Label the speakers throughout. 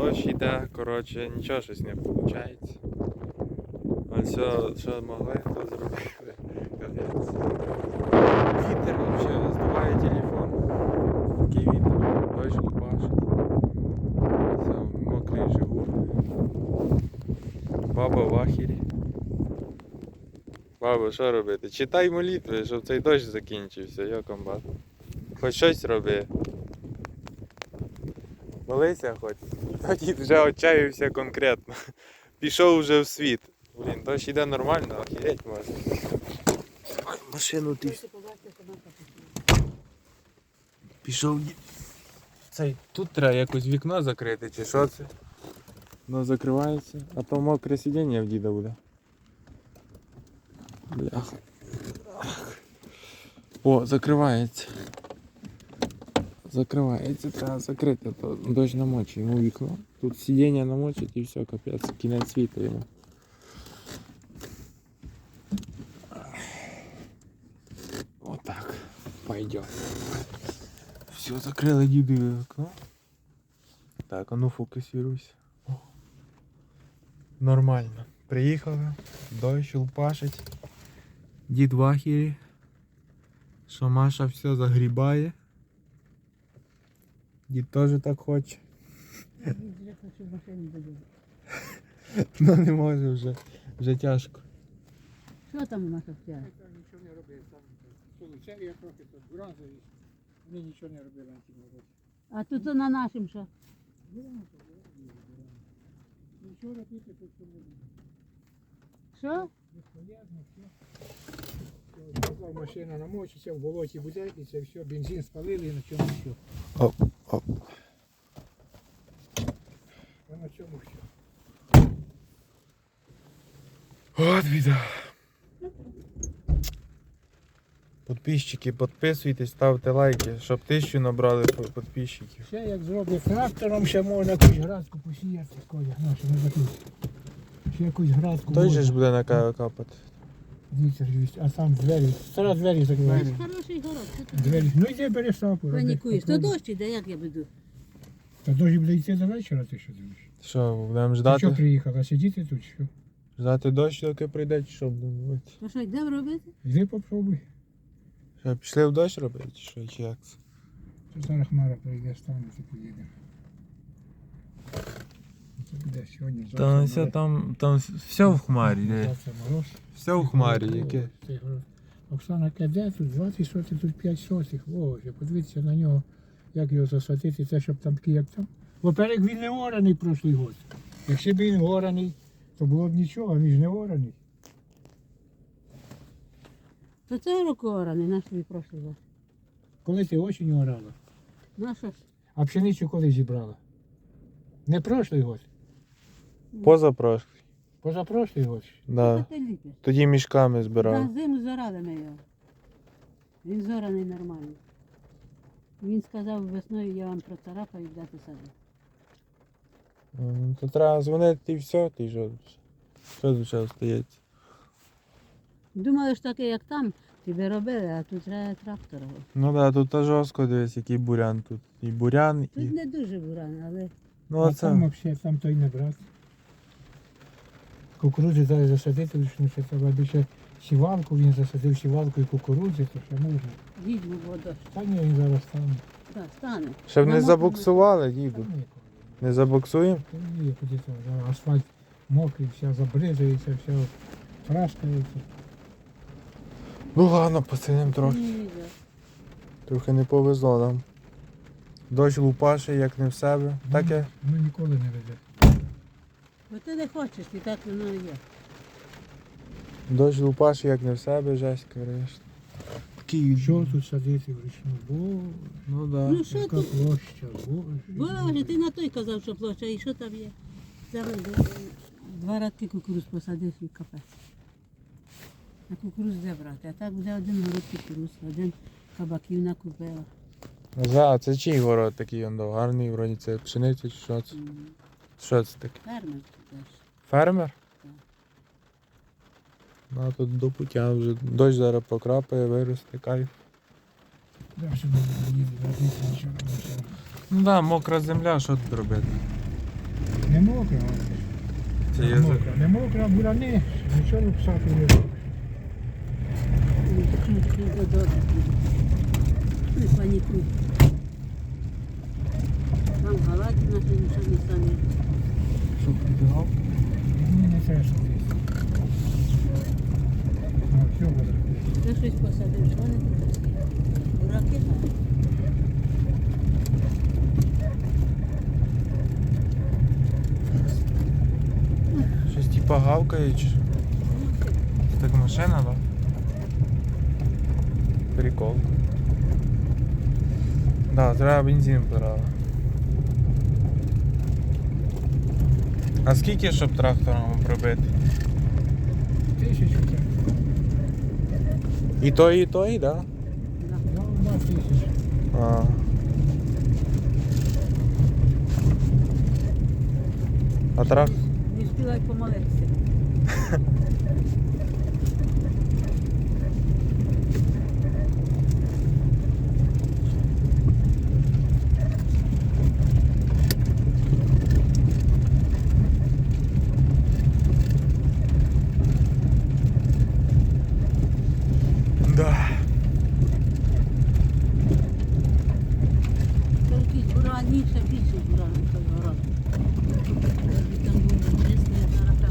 Speaker 1: дощ йде, коротше, нічого щось не виходить. Все, що могли, то зробили. Вітер взагалі здуває телефон. Такий вітер, дощ лупашить. Все, мокрий живу. Баба в ахері. Баба, що робити? Читай молитви, щоб цей дощ закінчився, йо комбат. Хоч щось роби. Молися хоч. Тоді вже отчаявся конкретно. Пішов вже в світ. Блін, дощ іде нормально, охереть. Ой, машину ти. Пішов. Цей, тут треба якось вікно закрити, чи що це? Воно закривається, а то мокре сидіння в діда буде. Бляха. О, закривається. Закривається, треба закрити, то дощ намочить йому вікно. Тут сидіння намочить і все, капець, кінець світу йому. Отак. Пойдем. Все, закрили дідове вікно. Так, а ну фокусируйся. Нормально. Приїхали, дощ лупашить. Дід в ахері. Що Маша все загрібає. Дід теж так хоче. Ну не може вже. Вже тяжко.
Speaker 2: Що там у нас овця?
Speaker 3: Там нічого не робив, там солицеві трохи, тут бронзові. Вони нічого не робили на тім роботі.
Speaker 2: А тут на нашим що?
Speaker 3: Нічого робити тут що не буде.
Speaker 2: Що?
Speaker 3: Безполезно, все. Поклав машина намочиться, в болоті буде, і це все, бензин спалили і на цьому все.
Speaker 1: Оп,
Speaker 3: на цьому все.
Speaker 1: От біда. Підписчики, підписуйтесь, ставте лайки, щоб тисячу набрали підписчиків.
Speaker 3: Ще як зроблять трактором, ще можна якусь градку посіяти, Коля, не закрути. Ще якусь градку
Speaker 1: Той же ж буде на каву капати.
Speaker 3: Вітер є, а там двері, стара двері закривають.
Speaker 2: Хороший город. Що ти
Speaker 3: Двері. Ну йди бери сапу. роби.
Speaker 2: панікуєш? То дощ іде, як я буду?
Speaker 3: Та дощ буде йти до вечора, ти що думаєш?
Speaker 1: Що, будемо
Speaker 3: Ти що
Speaker 1: ждати?
Speaker 3: приїхала, сидіти тут, що?
Speaker 1: Ждати дощ, доки прийде, чи що будемо робити?
Speaker 2: То що, йдемо робити?
Speaker 3: Йди попробуй.
Speaker 1: Що, пішли в дощ робити, чи що, чи як це?
Speaker 3: Що зараз хмара прийде, стане, і поїдемо. Буде сьогодні, завтра.
Speaker 1: Там
Speaker 3: мороз.
Speaker 1: все там, там все в хмарі, де.
Speaker 3: Завтра мороз.
Speaker 1: Все в хмарі, яке.
Speaker 3: Цей город. Оксана каде, тут 20 сотих, тут 5 сотих. Боже, подивіться на нього, як його засадити, це щоб там такий, як там. Во-первых, він не ораний прошлий год. Якщо б він ораний, то було б нічого, а він ж не ораний.
Speaker 2: То це року ораний, наш твій прошлий год.
Speaker 3: Коли ти осінь орала,
Speaker 2: Наша ж.
Speaker 3: а пшеницю коли зібрала? Не прошлий год,
Speaker 1: Позапрошлий.
Speaker 3: позапрошлий год.
Speaker 1: Да.
Speaker 2: Що ти ліпиш?
Speaker 1: Тоді мішками
Speaker 2: На
Speaker 1: збирав.
Speaker 2: зиму зорали ми його. Він зораний нормально. Він сказав весною я вам процарапаю, дати сади.
Speaker 1: Ну, То треба дзвонити і все, ти що? Що тут ще остається?
Speaker 2: Думали ж таке, як там, тебе робили, а тут треба трактора.
Speaker 1: Ну да, тут та жорстко дивись, який бурян тут. І бурян,
Speaker 2: Тут
Speaker 1: і.
Speaker 2: не дуже буран, але
Speaker 1: Ну
Speaker 3: а
Speaker 1: оце.
Speaker 3: там взагалі, там той не брати. Кукурудзи зараз засадити, ще треба більше сівалку, він засадив сівалку і кукурудзи, то ще можна.
Speaker 2: їдьмо дощ.
Speaker 3: Та ні, він зараз стане.
Speaker 2: Так, стане.
Speaker 1: Щоб не забуксували,
Speaker 3: Та
Speaker 1: діду. Не забуксуємо?
Speaker 3: Та ні, куди то, асфальт мокрий, вся забризується, вся праскається.
Speaker 1: Ну ладно, посидимо трохи.
Speaker 2: Ні, ні,
Speaker 1: Трохи не повезло нам. Дощ лупаше, як не в себе. Таке.
Speaker 3: Ну ніколи не веде.
Speaker 2: Бо ти не хочеш, і так воно і є.
Speaker 1: Дощ лупаше, як не в себе, жесть, конечно. Такий.
Speaker 3: Що тут садити вручну? Боже,
Speaker 1: Ну да.
Speaker 2: Ну що
Speaker 3: яка
Speaker 2: тут?
Speaker 3: площа, боже.
Speaker 2: Боже, ти на той казав, що площа, і що там є? Зараз два радки кукуруз посадив і капець. На кукуруз де брати, а так буде один город кукуруз, один кабаків накупила.
Speaker 1: За, це чий город такий он до гарний, вроді це пшениця чи що це? Що це таке?
Speaker 2: Фермер теж.
Speaker 1: Фермер?
Speaker 2: Так.
Speaker 1: Ну а тут до пуття вже дощ зараз покрапає, виросте, кайф.
Speaker 3: Не нічого не нічого.
Speaker 1: Ну да, мокра земля, що тут робити?
Speaker 3: Не мокра.
Speaker 1: Це
Speaker 3: Не мокра, не мокра, бурани, нічого писати не робиш.
Speaker 2: Ну, не додому. Не панікуй. Там галати наші нічого не самі.
Speaker 3: Щоб прибігав. Мені не треба садити. А, все буде.
Speaker 2: Ти щось посадив, що не тут? Дураки там.
Speaker 1: Щось типа гавкає чи. що? Так машина, да? Прикол. Да, треба бензин брати. А скільки, щоб трактором пробити?
Speaker 3: Тисячу це.
Speaker 1: І той, і той, да?
Speaker 3: Тисячу.
Speaker 1: А. А трак?
Speaker 2: Не співай помолитися.
Speaker 1: Да.
Speaker 2: Тільки бураніше більше буран, ніж город. Там був чистий, зараз так.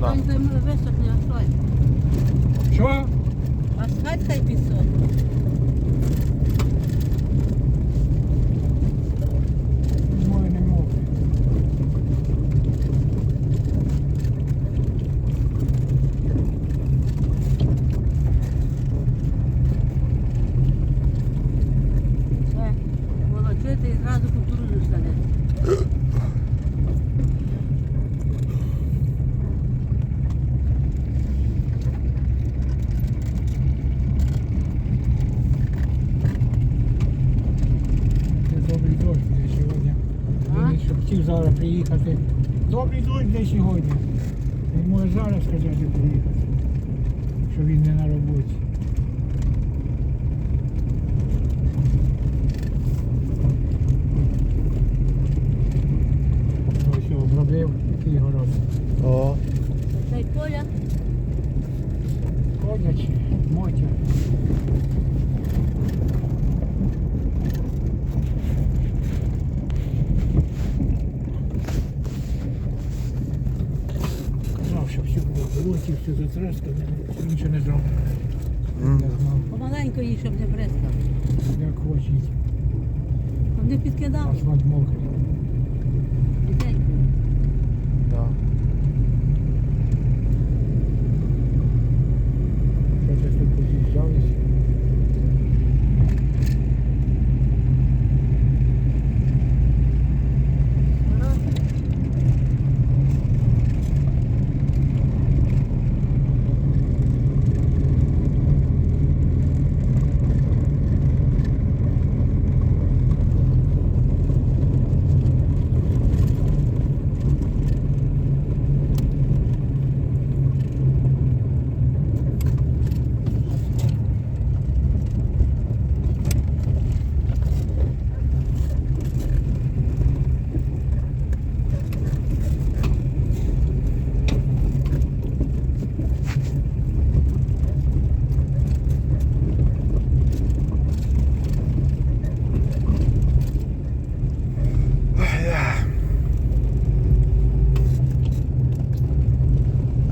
Speaker 1: Да.
Speaker 2: Хай займе висохне асфальт.
Speaker 3: Що?
Speaker 2: Асфальт хай підсохне.
Speaker 3: Моє не мокре.
Speaker 2: Все. Волочити і зразу кукурудзу садити.
Speaker 3: Це добрий дощ буде сьогодні.
Speaker 2: А?
Speaker 3: Він щоб хотів зараз приїхати. Добрий дощ для сьогодні. Він може зараз сказати приїхати. Що він не на роботі. Ось його обробив, який город.
Speaker 1: О.
Speaker 2: Та й поля.
Speaker 3: Ходячи, мотя. Казав, що все було в болоті, нічого не зробив. Mm.
Speaker 2: Помаленько їй, щоб не бризкав.
Speaker 3: як хочуть.
Speaker 2: Щоб не підкидав.
Speaker 3: Асфальт мокрий.
Speaker 2: Тихенько.
Speaker 1: Да.
Speaker 3: Що це тут поз'їжджались?
Speaker 2: Город.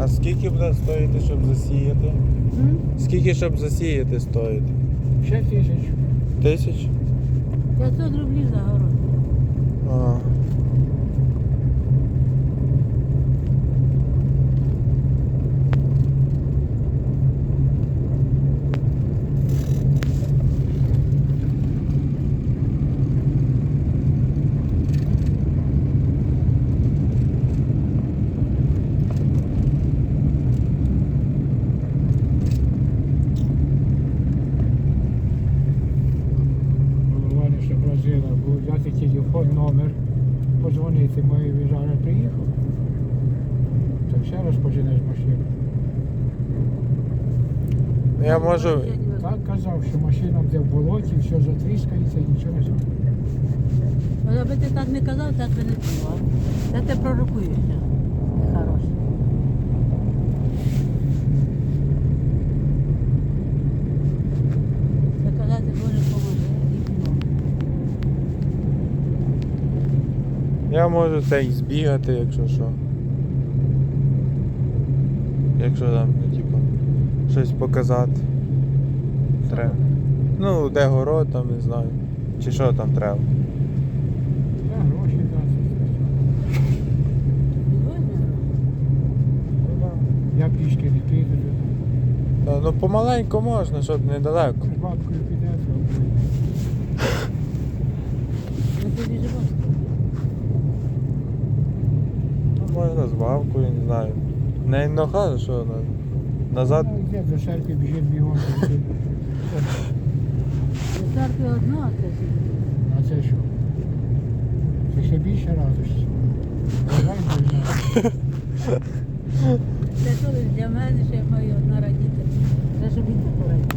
Speaker 1: А скільки буде стоїти, щоб засіяти? Скільки щоб засіяти стоїть?
Speaker 3: Ще тисяч.
Speaker 1: Тисяч?
Speaker 2: 500 рублів за город.
Speaker 1: А. можу.
Speaker 3: Так казав, що машина буде в болоті, все затріскається і нічого не зробить.
Speaker 2: От Аби ти так не казав, так би не було. Це ти пророкуєшся. Ти хороший. Це казати, Боже, поможи. і ну.
Speaker 1: Я можу це і збігати, якщо що. Якщо там, ну, типу, щось показати. Треба. Ну, де город, там не знаю. Чи що там треба.
Speaker 3: Так, гроші.
Speaker 2: Возьме.
Speaker 3: Я пішки не піду.
Speaker 1: Та, ну помаленьку можна, щоб недалеко.
Speaker 3: З бабкою піде,
Speaker 2: Ну.
Speaker 1: Ну, можна з бабкою, не знаю. Не нога, що назад.
Speaker 3: Ну, йде до церкви, біжить бігом.
Speaker 2: Церкви одно, а це.
Speaker 3: А це що? Це ще більше радості. Боже.
Speaker 2: Це що для мене, я маю одна радіти. Це щоб і ти порадіти.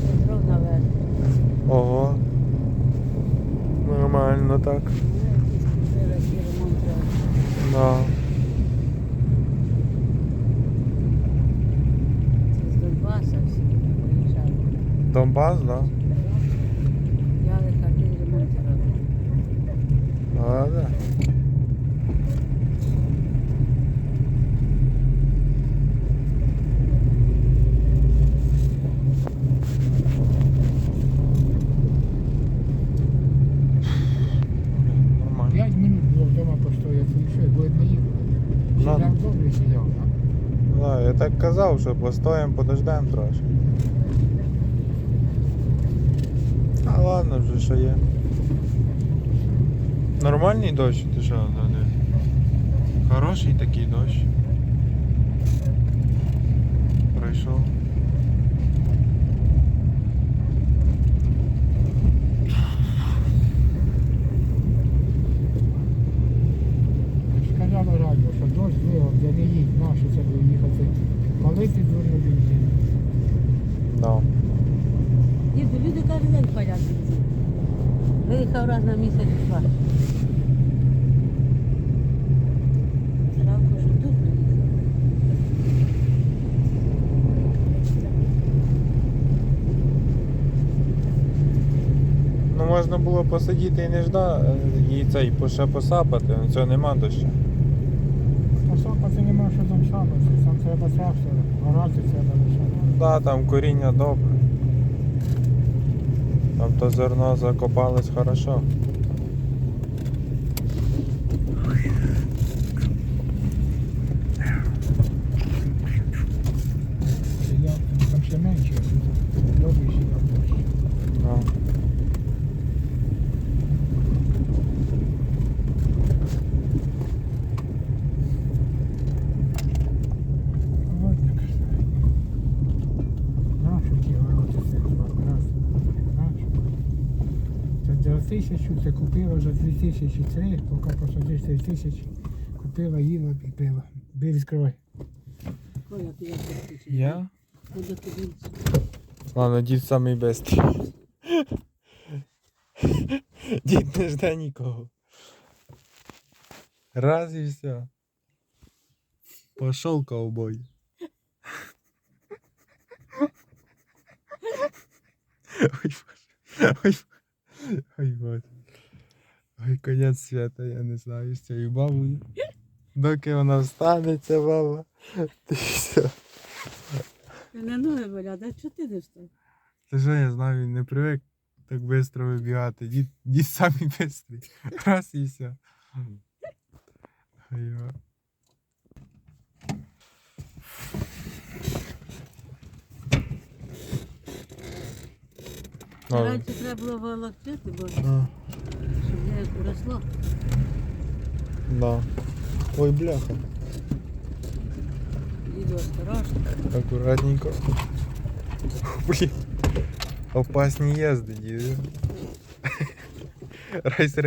Speaker 2: Це дров.
Speaker 1: Ого. Нормально так.
Speaker 2: Ну, якийсь купили, який ремонт треба.
Speaker 1: Да.
Speaker 2: Це з Донбаса всі виїжджали.
Speaker 1: Донбас, да?
Speaker 2: Взяли хати і ремонт робили.
Speaker 1: Да.
Speaker 3: П'ять минут було вдома постояти і все, бо не їхали. Сідав добре сидів, так?
Speaker 1: Да, я так казав, що постоїмо, подождемо трошки. А ладно вже що є. Нормальний дощ, ти що, да, не? Хороший такий дощ. Пройшов.
Speaker 3: Казала радіо, що дощ вигав, де не їдь, нащо це буде їхати. Палити дурно бензин.
Speaker 1: Да.
Speaker 2: Діду, люди кожен день палять бензин. Виїхав раз на місяць два. Травку, що тут приїхав.
Speaker 1: Ну можна було посидіти і не ждати, і цей ще посапати, але цього нема дощу.
Speaker 3: Посапати нема що там сапати, там треба трактор, орати треба лише.
Speaker 1: Да, там коріння добре. Там то зерно закопалось хорошо.
Speaker 3: Сидів, там ще менше, а тут добре сидів дощ.
Speaker 1: Да.
Speaker 3: Холодник. Нащо ті городи це два раз? Нащо? Це за тисячу це купила за дві тисячі три, поки посадиш три тисячі, купила, їла і пила. Бий відкривай.
Speaker 2: Я.
Speaker 1: Ладно, дід самий бестрий. Дід не жде нікого. Раз і все. Пошел ковбой. Ой, боже. Ой, боже. Ой, боже. Ой, конець свята, я не знаю з цією бабою. Доки вона встане, ця баба. Ти все.
Speaker 2: Не ноги болять, а чого ти не встав?
Speaker 1: Та що я знаю, він не привик так швидко вибігати. Дід, дід самий бистрий. Раз і все. Ай-ва. Ну,
Speaker 2: Раніше треба було волокчити, бо
Speaker 1: а,
Speaker 2: щоб не росло.
Speaker 1: да. Ой, бляха.
Speaker 2: Діду осторожно.
Speaker 1: Аккуратненько. Блін. Опасні їзди, діду. Райс